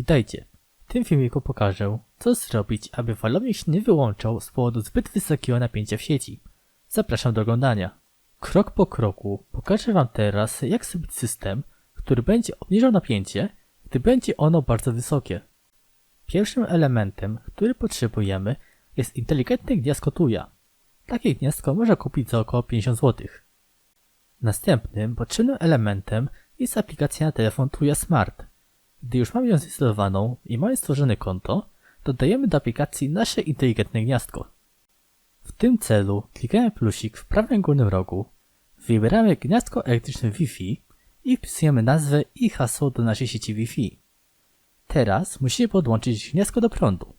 Witajcie. W tym filmiku pokażę, co zrobić, aby falownik się nie wyłączał z powodu zbyt wysokiego napięcia w sieci. Zapraszam do oglądania. Krok po kroku pokażę Wam teraz, jak zrobić system, który będzie obniżał napięcie, gdy będzie ono bardzo wysokie. Pierwszym elementem, który potrzebujemy, jest inteligentne gniazdko Tuya. Takie gniazdko można kupić za około 50 zł. Następnym potrzebnym elementem jest aplikacja na telefon Tuya Smart. Gdy już mamy ją zinstalowaną i mamy stworzone konto, dodajemy do aplikacji nasze inteligentne gniazdko. W tym celu klikamy plusik w prawym górnym rogu, wybieramy gniazdko elektryczne Wi-Fi i wpisujemy nazwę i hasło do naszej sieci Wi-Fi. Teraz musimy podłączyć gniazdko do prądu.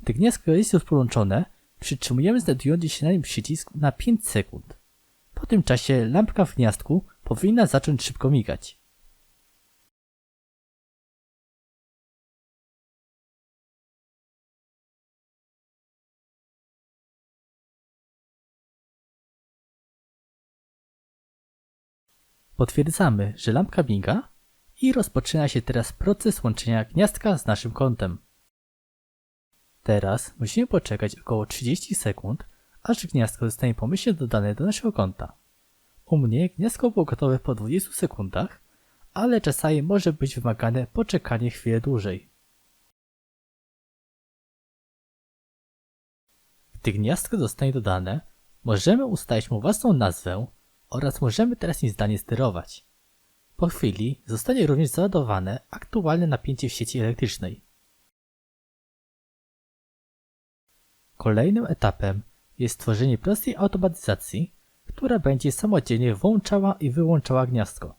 Gdy gniazdko jest już podłączone, przytrzymujemy znajdujący się na nim przycisk na 5 sekund. Po tym czasie lampka w gniazdku powinna zacząć szybko migać. Potwierdzamy, że lampka miga i rozpoczyna się teraz proces łączenia gniazdka z naszym kontem. Teraz musimy poczekać około 30 sekund, aż gniazdko zostanie pomyślnie dodane do naszego konta. U mnie gniazdko było gotowe po 20 sekundach, ale czasami może być wymagane poczekanie chwilę dłużej. Gdy gniazdko zostanie dodane, możemy ustalić mu własną nazwę oraz możemy teraz nim sterować. Po chwili zostanie również załadowane aktualne napięcie w sieci elektrycznej. Kolejnym etapem jest stworzenie prostej automatyzacji, która będzie samodzielnie włączała i wyłączała gniazdko.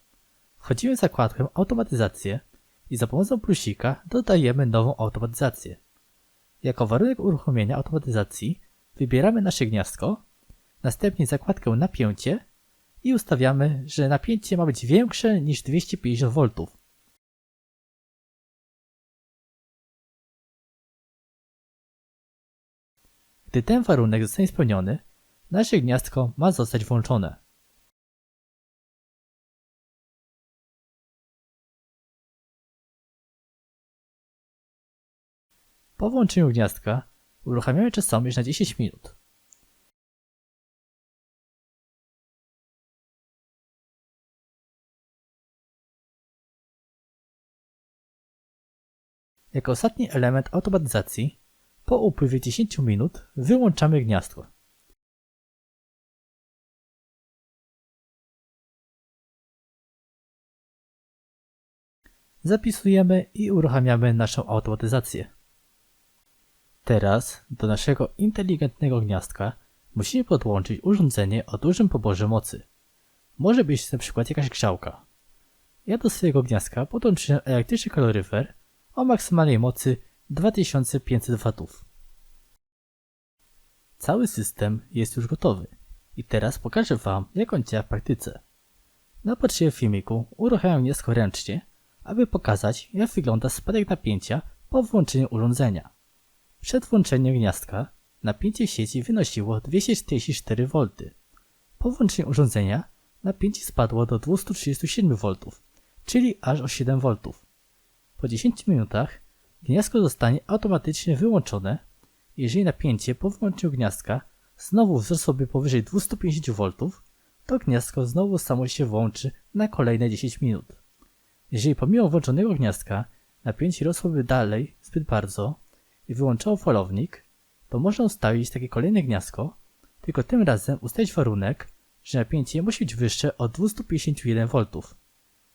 Wchodzimy w zakładkę automatyzację i za pomocą plusika dodajemy nową automatyzację. Jako warunek uruchomienia automatyzacji wybieramy nasze gniazdko, następnie zakładkę napięcie i ustawiamy, że napięcie ma być większe niż 250 V. Gdy ten warunek zostanie spełniony, nasze gniazdko ma zostać włączone. Po włączeniu gniazdka uruchamiamy czasomierz na 10 minut. Jako ostatni element automatyzacji, po upływie 10 minut wyłączamy gniazdko. Zapisujemy i uruchamiamy naszą automatyzację. Teraz do naszego inteligentnego gniazdka musimy podłączyć urządzenie o dużym poborze mocy. Może być to np. jakaś grzałka. Ja do swojego gniazdka podłączyłem elektryczny kaloryfer o maksymalnej mocy 2500 W. Cały system jest już gotowy i teraz pokażę Wam jak on działa w praktyce. Na potrzeby filmiku uruchamiam gniazdko ręcznie, aby pokazać jak wygląda spadek napięcia po włączeniu urządzenia. Przed włączeniem gniazdka napięcie sieci wynosiło 244 V. Po włączeniu urządzenia napięcie spadło do 237 V, czyli aż o 7 V. Po 10 minutach gniazdko zostanie automatycznie wyłączone, jeżeli napięcie po włączeniu gniazdka znowu wzrosłoby powyżej 250 V, to gniazdko znowu samo się włączy na kolejne 10 minut. Jeżeli pomimo włączonego gniazdka napięcie rosłoby dalej zbyt bardzo i wyłączało falownik, to można ustawić takie kolejne gniazdko, tylko tym razem ustalić warunek, że napięcie musi być wyższe od 251 V.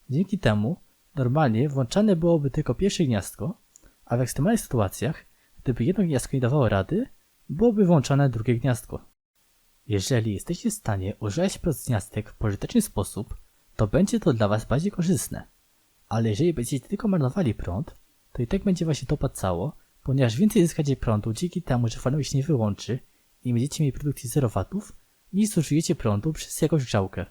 Dzięki temu normalnie włączane byłoby tylko pierwsze gniazdko, a w ekstremalnych sytuacjach, gdyby jedno gniazdko nie dawało rady, byłoby włączone drugie gniazdko. Jeżeli jesteście w stanie używać gniazdek w pożyteczny sposób, to będzie to dla Was bardziej korzystne. Ale jeżeli będziecie tylko marnowali prąd, to i tak będzie właśnie to opłacało, ponieważ więcej zyskacie prądu dzięki temu, że falownik się nie wyłączy i będziecie mieli produkcji 0 W, niż zużyjecie prądu przez jakąś grzałkę.